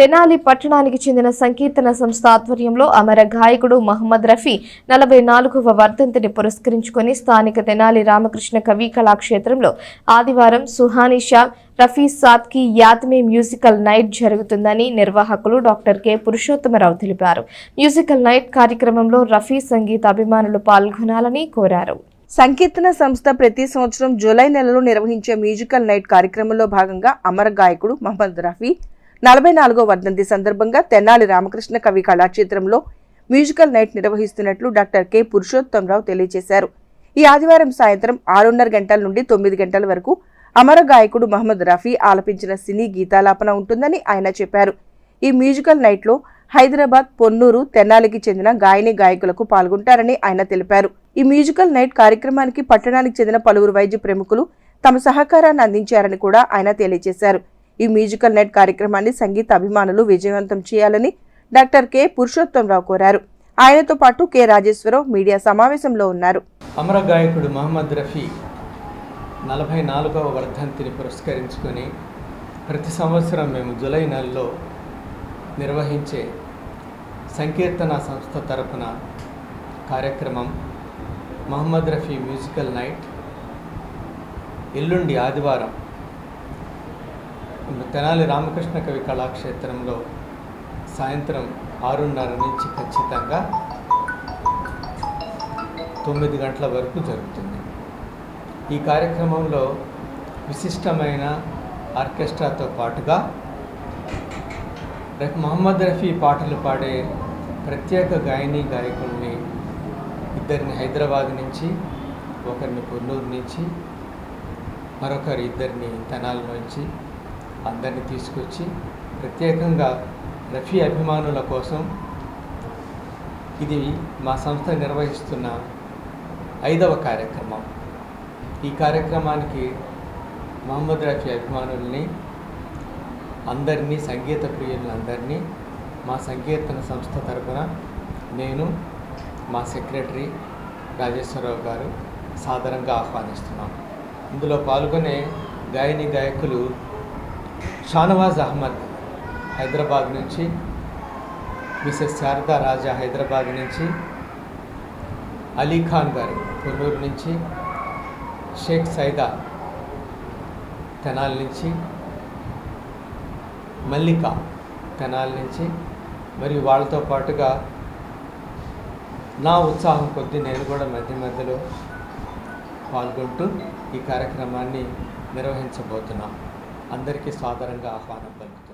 తెనాలి పట్టణానికి చెందిన సంకీర్తన సంస్థ ఆధ్వర్యంలో అమర గాయకుడు మహమ్మద్ రఫీ నలభై నాలుగవ వర్ధంతిని పురస్కరించుకొని స్థానిక తెనాలి రామకృష్ణ కవి కళాక్షేత్రంలో ఆదివారం సుహానీ షా రఫీ సాత్కి యాత్మే మ్యూజికల్ నైట్ జరుగుతుందని నిర్వాహకులు డాక్టర్ కె. పురుషోత్తమరావు తెలిపారు. మ్యూజికల్ నైట్ కార్యక్రమంలో రఫీ సంగీత అభిమానులు పాల్గొనాలని కోరారు. సంకీర్తన సంస్థ ప్రతి సంవత్సరం జూలై నెలలో నిర్వహించే మ్యూజికల్ నైట్ కార్యక్రమంలో భాగంగా అమర గాయకుడు మహమ్మద్ రఫీ నలభై నాలుగో వర్ధంతి సందర్భంగా తెనాలి రామకృష్ణ కవి కళాక్షేత్రంలో మ్యూజికల్ నైట్ నిర్వహిస్తున్నట్లు డాక్టర్ కె. పురుషోత్తంరావు తెలియజేశారు. ఈ ఆదివారం సాయంత్రం ఆరున్నర గంటల నుండి తొమ్మిది గంటల వరకు అమర గాయకుడు మహమ్మద్ రఫీ ఆలపించిన సినీ గీతాలాపన ఉంటుందని ఆయన చెప్పారు. ఈ మ్యూజికల్ నైట్లో హైదరాబాద్ పొన్నూరు తెనాలికి చెందిన గాయని గాయకులకు పాల్గొంటారని ఆయన తెలిపారు. ఈ మ్యూజికల్ నైట్ కార్యక్రమానికి పట్టణానికి చెందిన పలువురు వైద్య ప్రముఖులు తమ సహకారాన్ని అందించారని కూడా ఆయన తెలియజేశారు. ఈ మ్యూజికల్ నైట్ కార్యక్రమాన్ని సంగీత అభిమానులు విజయవంతం చేయాలని డాక్టర్ కె. పురుషోత్తంరావు కోరారు. ఆయనతో పాటు కె. రాజేశ్వరరావు మీడియా సమావేశంలో ఉన్నారు. అమర గాయకుడు మహమ్మద్ రఫీ నలభై నాలుగవ వర్ధంతిని పురస్కరించుకొని ప్రతి సంవత్సరం మేము జూలై నెలలో నిర్వహించే సంకీర్తన సంస్థ తరపున కార్యక్రమం మహమ్మద్ రఫీ మ్యూజికల్ నైట్ ఎల్లుండి ఆదివారం తెనాలి రామకృష్ణ కవి కళాక్షేత్రంలో సాయంత్రం ఆరున్నర నుంచి ఖచ్చితంగా తొమ్మిది గంటల వరకు జరుగుతుంది. ఈ కార్యక్రమంలో విశిష్టమైన ఆర్కెస్ట్రాతో పాటుగా మహమ్మద్ రఫీ పాటలు పాడే ప్రత్యేక గాయని గాయకుల్ని ఇద్దరిని హైదరాబాద్ నుంచి ఒకరిని కొన్నూరు నుంచి మరొకరు ఇద్దరిని తెనాల నుంచి అందరిని తీసుకొచ్చి ప్రత్యేకంగా రఫీ అభిమానుల కోసం ఇది మా సంస్థ నిర్వహిస్తున్న ఐదవ కార్యక్రమం. ఈ కార్యక్రమానికి మహమ్మద్ రఫీ అభిమానుల్ని అందరినీ సంగీత ప్రియులందరినీ మా సంకీర్తన సంస్థ తరఫున నేను మా సెక్రటరీ రాజేశ్వరరావు గారు సాధారణంగా ఆహ్వానిస్తున్నాం. ఇందులో పాల్గొనే గాయని గాయకులు షానవాజ్ అహ్మద్ హైదరాబాద్ నుంచి మిసెస్ శారదా రాజా హైదరాబాద్ నుంచి అలీ ఖాన్ గారు కొన్నూరు నుంచి షేక్ సైదా తెనాల నుంచి మల్లిక తెనాల నుంచి మరియు వాళ్ళతో పాటుగా నా ఉత్సాహం కొద్దీ నేను కూడా మధ్య మధ్యలో పాల్గొంటూ ఈ కార్యక్రమాన్ని నిర్వహించబోతున్నాను అందరికీ సాదరంగా ఆహ్వానం పలుకుతుంది.